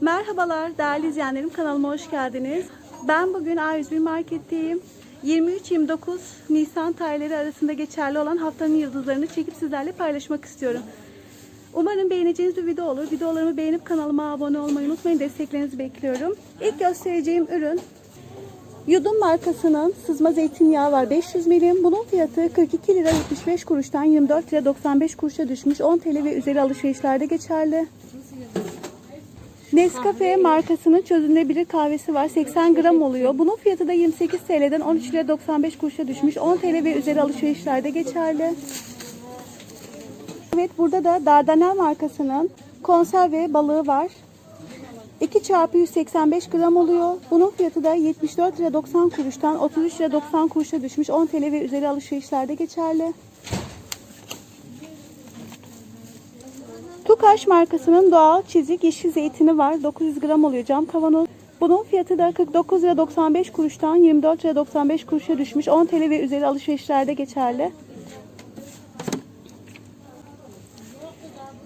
Merhabalar değerli izleyenlerim kanalıma hoş geldiniz. Ben bugün A101 Market'teyim. 23-29 Nisan tarihleri arasında geçerli olan haftanın yıldızlarını çekip sizlerle paylaşmak istiyorum. Umarım beğeneceğiniz bir video olur. Videolarımı beğenip kanalıma abone olmayı unutmayın. Desteklerinizi bekliyorum. İlk göstereceğim ürün Yudum markasının sızma zeytinyağı var 500 milim. Bunun fiyatı 42 lira 75 kuruştan 24 lira 95 kuruşa düşmüş. 10 TL ve üzeri alışverişlerde geçerli. Nescafe markasının çözünebilir kahvesi var. 80 gram oluyor. Bunun fiyatı da 28 TL'den 13 lira 95 kuruşa düşmüş. 10 TL ve üzeri alışverişlerde geçerli. Evet burada da Dardanel markasının konserve balığı var. 2 çarpı 185 gram oluyor. Bunun fiyatı da 74 lira 90 kuruştan 33 lira 90 kuruşa düşmüş. 10 TL ve üzeri alışverişlerde geçerli. Tukaş markasının doğal çizik yeşil zeytini var. 900 gram oluyor cam kavanoz. Bunun fiyatı da 49 lira 95 kuruştan 24 lira 95 kuruşa düşmüş. 10 TL ve üzeri alışverişlerde geçerli.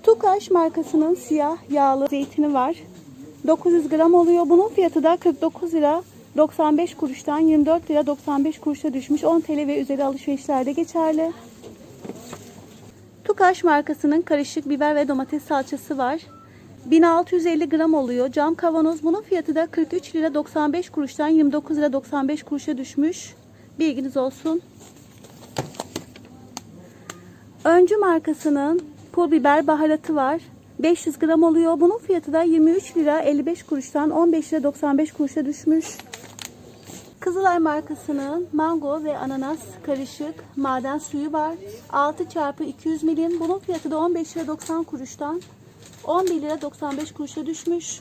Tukaş markasının siyah yağlı zeytini var. 900 gram oluyor. Bunun fiyatı da 49 lira 95 kuruştan 24 lira 95 kuruşa düşmüş. 10 TL ve üzeri alışverişlerde geçerli. Tukaş markasının karışık biber ve domates salçası var. 1650 gram oluyor. Cam kavanoz. Bunun fiyatı da 43 lira 95 kuruştan 29 lira 95 kuruşa düşmüş. Bilginiz olsun. Öncü markasının pul biber baharatı var. 500 gram oluyor. Bunun fiyatı da 23 lira 55 kuruştan 15 lira 95 kuruşa düşmüş. Kızılay markasının mango ve ananas karışık maden suyu var. 6 çarpı 200 milim. Bunun fiyatı da 15 lira 90 kuruştan 11 lira 95 kuruşa düşmüş.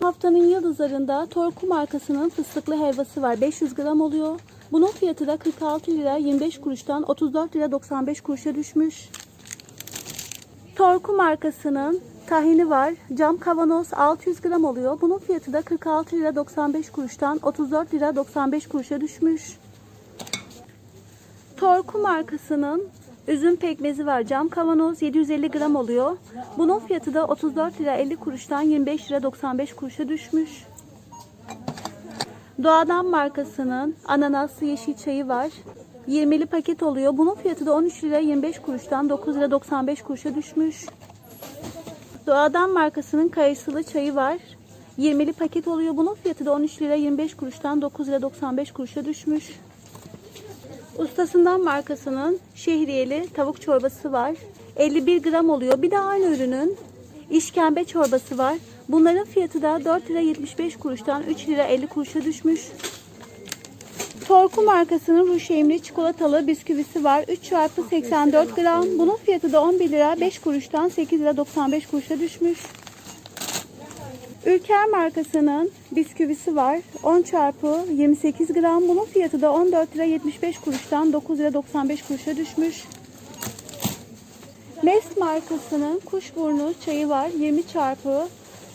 Haftanın yıldızlarında Torku markasının fıstıklı helvası var. 500 gram oluyor. Bunun fiyatı da 46 lira 25 kuruştan 34 lira 95 kuruşa düşmüş. Torku markasının tahini var. Cam kavanoz 600 gram oluyor. Bunun fiyatı da 46 lira 95 kuruştan 34 lira 95 kuruşa düşmüş. Torku markasının üzüm pekmezi var. Cam kavanoz 750 gram oluyor. Bunun fiyatı da 34 lira 50 kuruştan 25 lira 95 kuruşa düşmüş. Doğadan markasının ananaslı yeşil çayı var. 20'li paket oluyor. Bunun fiyatı da 13 lira 25 kuruştan 9 lira 95 kuruşa düşmüş. Doğadan markasının kayısılı çayı var. 20'li paket oluyor. Bunun fiyatı da 13 lira 25 kuruştan 9 lira 95 kuruşa düşmüş. Ustasından markasının şehriyeli tavuk çorbası var. 51 gram oluyor. Bir de aynı ürünün işkembe çorbası var. Bunların fiyatı da 4 lira 75 kuruştan 3 lira 50 kuruşa düşmüş. Torku markasının Ruşemli çikolatalı bisküvisi var. 3 çarpı 84 gram. Bunun fiyatı da 11 lira 5 kuruştan 8 lira 95 kuruşa düşmüş. Ülker markasının bisküvisi var. 10 çarpı 28 gram. Bunun fiyatı da 14 lira 75 kuruştan 9 lira 95 kuruşa düşmüş. Nest markasının kuşburnu çayı var. 20 çarpı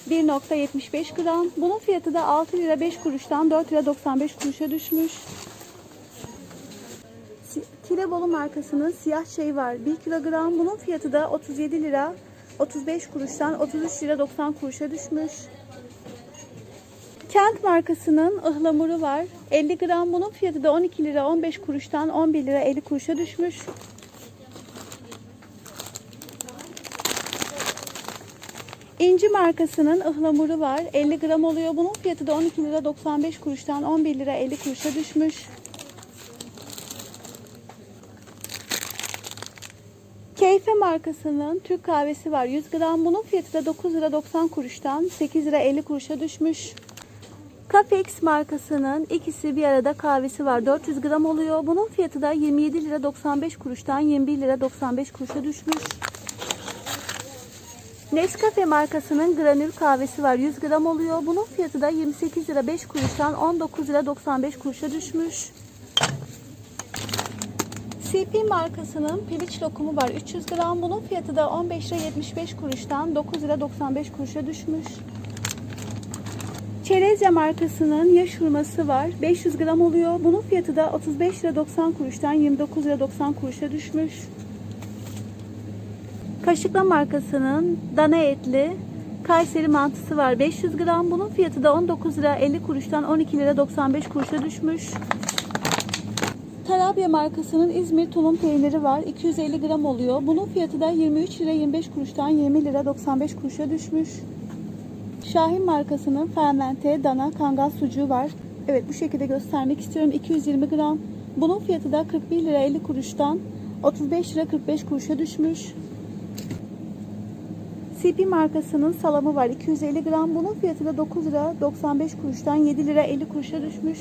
1.75 gram. Bunun fiyatı da 6 lira 5 kuruştan 4 lira 95 kuruşa düşmüş. Tirebolu markasının siyah çayı var. 1 kilogram. Bunun fiyatı da 37 lira 35 kuruştan 33 lira 90 kuruşa düşmüş. Kent markasının ıhlamuru var. 50 gram. Bunun fiyatı da 12 lira 15 kuruştan 11 lira 50 kuruşa düşmüş. İnci markasının ıhlamuru var. 50 gram oluyor. Bunun fiyatı da 12 lira 95 kuruştan 11 lira 50 kuruşa düşmüş. Keyfe markasının Türk kahvesi var. 100 gram. Bunun fiyatı da 9 lira 90 kuruştan 8 lira 50 kuruşa düşmüş. Cafex markasının ikisi bir arada kahvesi var. 400 gram oluyor. Bunun fiyatı da 27 lira 95 kuruştan 21 lira 95 kuruşa düşmüş. Nescafe markasının granül kahvesi var. 100 gram oluyor. Bunun fiyatı da 28 lira 5 kuruştan 19 lira 95 kuruşa düşmüş. CP markasının piliç lokumu var. 300 gram. Bunun fiyatı da 15 lira 75 kuruştan 9 lira 95 kuruşa düşmüş. Çerezya markasının yaş hurması var. 500 gram oluyor. Bunun fiyatı da 35 lira 90 kuruştan 29 lira 90 kuruşa düşmüş. Kaşıkla markasının dana etli Kayseri mantısı var 500 gram. Bunun fiyatı da 19 lira 50 kuruştan 12 lira 95 kuruşa düşmüş. Tarabya markasının İzmir tulum peyniri var. 250 gram oluyor. Bunun fiyatı da 23 lira 25 kuruştan 20 lira 95 kuruşa düşmüş. Şahin markasının fermente dana kangal sucuğu var. Evet bu şekilde göstermek istiyorum. 220 gram. Bunun fiyatı da 41 lira 50 kuruştan 35 lira 45 kuruşa düşmüş. CP markasının salamı var 250 gram. Bunun fiyatı da 9 lira 95 kuruştan 7 lira 50 kuruşa düşmüş.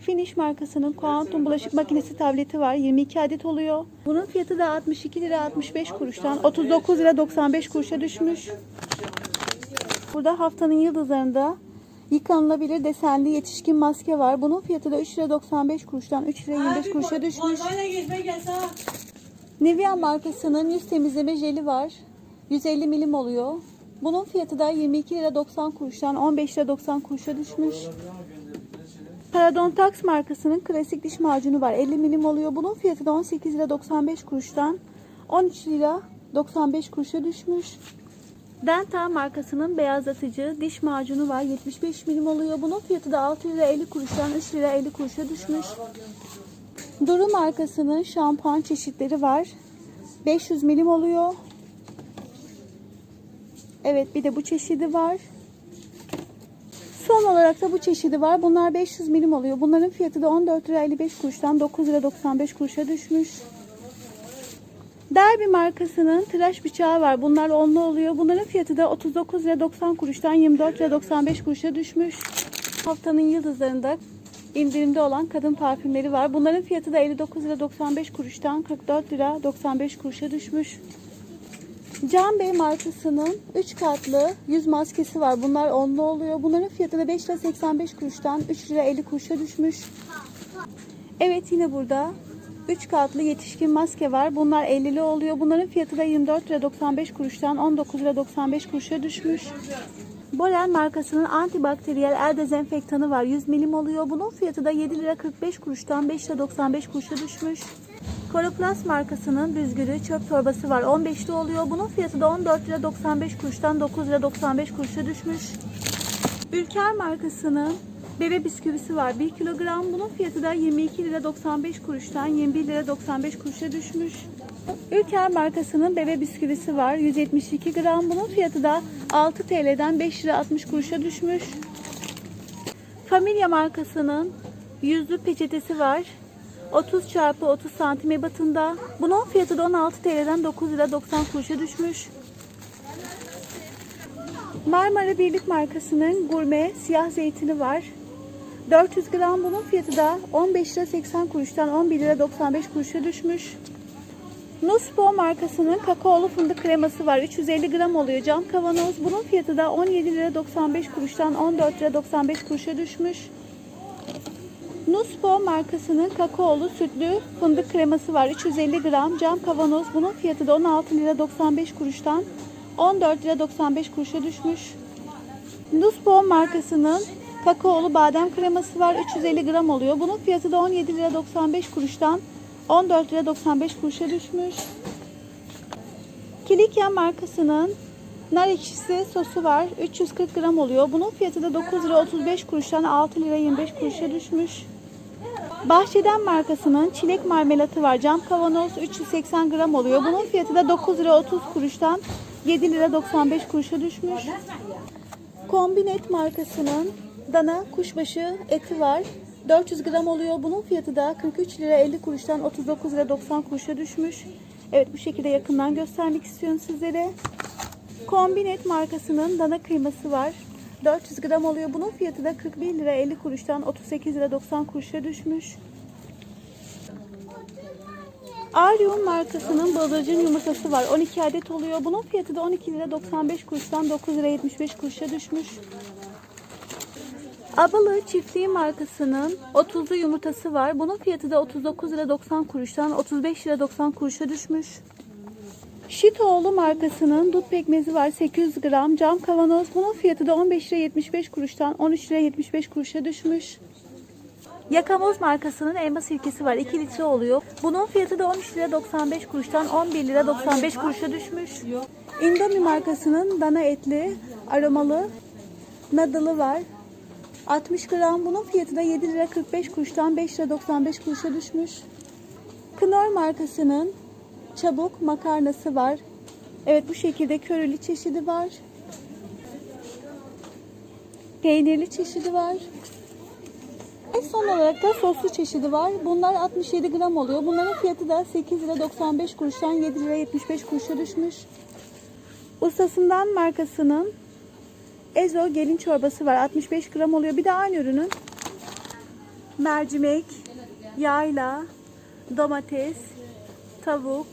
Finish markasının Quantum bulaşık makinesi tableti var. 22 adet oluyor. Bunun fiyatı da 62 lira 65 kuruştan 39 lira 95 kuruşa düşmüş. Burada haftanın yıldızlarında yıkanılabilir desenli yetişkin maske var. Bunun fiyatı da 3 lira 95 kuruştan 3 lira 25 kuruşa düşmüş. Nivea markasının yüz temizleme jeli var. 150 milim oluyor. Bunun fiyatı da 22 lira 90 kuruştan 15 lira 90 kuruşa düşmüş. Paradontax markasının klasik diş macunu var. 50 milim oluyor. Bunun fiyatı da 18 lira 95 kuruştan 13 lira 95 kuruşa düşmüş. Dental markasının beyazlatıcı diş macunu var. 75 milim oluyor. Bunun fiyatı da 6 lira 50 kuruştan 3 lira 50 kuruşa düşmüş. Duru markasının şampuan çeşitleri var. 500 milim oluyor. Evet bir de bu çeşidi var. Son olarak da bu çeşidi var. Bunlar 500 milim oluyor. Bunların fiyatı da 14 lira 55 kuruştan 9 lira 95 kuruşa düşmüş. Derby markasının tıraş bıçağı var. Bunlar onlu oluyor. Bunların fiyatı da 39 lira 90 kuruştan 24 lira 95 kuruşa düşmüş. Haftanın yıldızlarında indirimde olan kadın parfümleri var. Bunların fiyatı da 59 lira 95 kuruştan 44 lira 95 kuruşa düşmüş. Can Bey markasının 3 katlı yüz maskesi var. Bunlar onlu oluyor. Bunların fiyatı da 5 lira 85 kuruştan 3 lira 50 kuruşa düşmüş. Evet yine burada 3 katlı yetişkin maske var. Bunlar 50'li oluyor. Bunların fiyatı da 24 lira 95 kuruştan 19 lira 95 kuruşa düşmüş. Bolen markasının antibakteriyel el dezenfektanı var. 100 milim oluyor. Bunun fiyatı da 7 lira 45 kuruştan 5 lira 95 kuruşa düşmüş. Coroplast markasının büzgülü çöp torbası var. 15'li oluyor. Bunun fiyatı da 14 lira 95 kuruştan 9 lira 95 kuruşa düşmüş. Ülker markasının bebe bisküvisi var. 1 kilogram. Bunun fiyatı da 22 lira 95 kuruştan 21 lira 95 kuruşa düşmüş. Ülker markasının bebe bisküvisi var. 172 gram. Bunun fiyatı da 6 TL'den 5 lira 60 kuruşa düşmüş. Familia markasının yüzlü peçetesi var. 30 çarpı 30 santim ebatında. Bunun fiyatı da 16 TL'den 9 lira 90 kuruşa düşmüş. Marmara Birlik markasının gurme siyah zeytini var. 400 gram bunun fiyatı da 15 lira 80 kuruştan 11 lira 95 kuruşa düşmüş. Nuspo markasının kakaolu fındık kreması var. 350 gram oluyor cam kavanoz. Bunun fiyatı da 17 lira 95 kuruştan 14 lira 95 kuruşa düşmüş. Nuspo markasının kakaolu sütlü fındık kreması var. 350 gram cam kavanoz. Bunun fiyatı da 16 lira 95 kuruştan 14 lira 95 kuruşa düşmüş. Nuspo markasının kakaolu badem kreması var. 350 gram oluyor. Bunun fiyatı da 17 lira 95 kuruştan 14 lira 95 kuruşa düşmüş. Kilikya markasının nar ekşisi sosu var. 340 gram oluyor. Bunun fiyatı da 9 lira 35 kuruştan 6 lira 25 kuruşa düşmüş. Bahçeden markasının çilek marmelatı var. Cam kavanoz 380 gram oluyor. Bunun fiyatı da 9 lira 30 kuruştan 7 lira 95 kuruşa düşmüş. Kombinet markasının dana kuşbaşı eti var. 400 gram oluyor. Bunun fiyatı da 43 lira 50 kuruştan 39 lira 90 kuruşa düşmüş. Evet bu şekilde yakından göstermek istiyorum sizlere. Kombinet markasının dana kıyması var. 400 gram oluyor. Bunun fiyatı da 41 lira 50 kuruştan 38 lira 90 kuruşa düşmüş. Arium markasının bıldırcın yumurtası var. 12 adet oluyor. Bunun fiyatı da 12 lira 95 kuruştan 9 lira 75 kuruşa düşmüş. Abalı çiftliği markasının 30'lu yumurtası var. Bunun fiyatı da 39 lira 90 kuruştan 35 lira 90 kuruşa düşmüş. Şitoğlu markasının dut pekmezi var 800 gram cam kavanoz. Bunun fiyatı da 15 lira 75 kuruştan 13 lira 75 kuruşa düşmüş. Yakamoz markasının elma sirkesi var 2 litre oluyor. Bunun fiyatı da 13 lira 95 kuruştan 11 lira 95 kuruşa düşmüş. Indomie markasının dana etli aromalı nadalı var. 60 gram bunun fiyatı da 7 lira 45 kuruştan 5 lira 95 kuruşa düşmüş. Knorr markasının çabuk makarnası var. Evet bu şekilde köreli çeşidi var. Peynirli çeşidi var. Ve son olarak da soslu çeşidi var. Bunlar 67 gram oluyor. Bunların fiyatı da 8 lira 95 kuruştan 7 lira 75 kuruşa düşmüş. Ustasından markasının Ezo gelin çorbası var. 65 gram oluyor. Bir de aynı ürünün mercimek, yayla, domates, tavuk,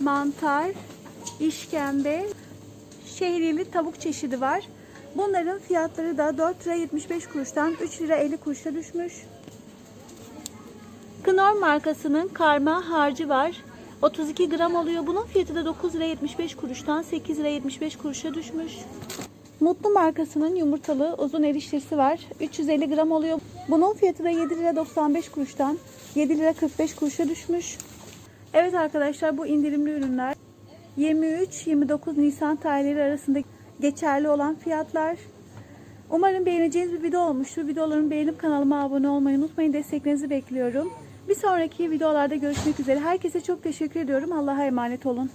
mantar, işkembe, şehriyeli tavuk çeşidi var. Bunların fiyatları da 4 lira 75 kuruştan 3 lira 50 kuruşa düşmüş. Knorr markasının karma harcı var. 32 gram oluyor. Bunun fiyatı da 9 lira 75 kuruştan 8 lira 75 kuruşa düşmüş. Mutlu markasının yumurtalı uzun eriştesi var. 350 gram oluyor. Bunun fiyatı da 7 lira 95 kuruştan 7 lira 45 kuruşa düşmüş. Evet arkadaşlar bu indirimli ürünler 23-29 Nisan tarihleri arasında geçerli olan fiyatlar. Umarım beğeneceğiniz bir video olmuştur. Videolarımı beğenip kanalıma abone olmayı unutmayın. Desteklerinizi bekliyorum. Bir sonraki videolarda görüşmek üzere. Herkese çok teşekkür ediyorum. Allah'a emanet olun.